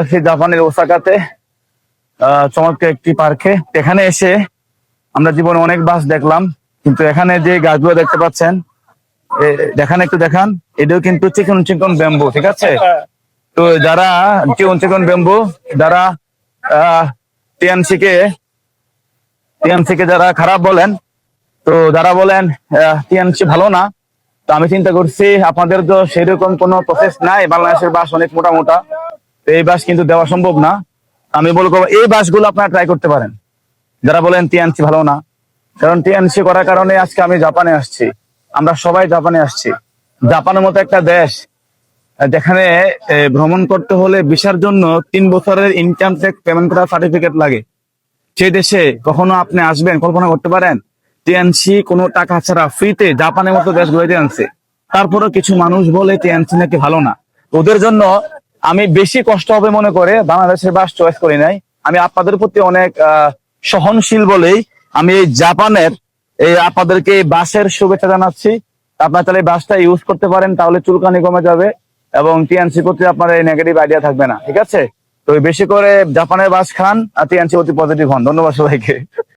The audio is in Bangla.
আছি জাপানের ওসাকাতে চমৎকার একটি পার্কে। এখানে এসে আমরা জীবনে অনেক বাস দেখলাম, কিন্তু এখানে যে গাছগুলো দেখতে পাচ্ছেন দেখান একটু দেখান। এটাও কিন্তু চিকন চিকন ব্যাম্বু, ঠিক আছে? তো যারা চিকন চিকন ব্যাম্বু, যারা টিএমসি কে টিএমসি কে যারা খারাপ বলেন, তো যারা বলেন টিএমসি ভালো না, তো আমি চিন্তা করছি, আপনাদের তো সেরকম কোনো প্রসেস নাই, বাংলাদেশের বাস অনেক মোটা মোটা এই বাস কিন্তু দেওয়া সম্ভব না। আমি বলব, এই বাসগুলো আপনারা ট্রাই করতে পারেন। যারা বলেন টিএনসি ভালো না, কারণ টিএনসি করার কারণে আজকে আমি জাপানে আসছি। আমরা সবাই জাপানে আসছি। জাপানের মতো একটা দেশ, যেখানে ভ্রমণ করতে হলে ভিসার জন্য তিন বছরের ইনকাম ট্যাক্স পেমেন্ট করার সার্টিফিকেট লাগে। সেই দেশে কখনো আপনি আসবেন, কল্পনা করতে পারেন টিএনসি কোনো টাকা ছাড়া ফ্রিতে জাপানের মতো দেশ গড়ে আনছে। তারপরেও কিছু মানুষ বলে টিএনসি নাকি ভালো না। ওদের জন্য আমি বেশি কষ্ট হবে মনে করে বাংলাদেশের বাস চয়েস করি নাই। আমি আপনাদের প্রতি অনেক সহনশীল বলেই আমি জাপানের এই আপনাদেরকে বাসের শুভেচ্ছা জানাচ্ছি। আপনারা তাহলে বাসটা ইউজ করতে পারেন, তাহলে চুলকানি কমে যাবে এবং টিএনসি প্রতি আপনার এই নেগেটিভ আইডিয়া থাকবে না, ঠিক আছে? তো বেশি করে জাপানের বাস খান আর টিএনসি প্রতি পজিটিভ হন। ধন্যবাদ সবাইকে।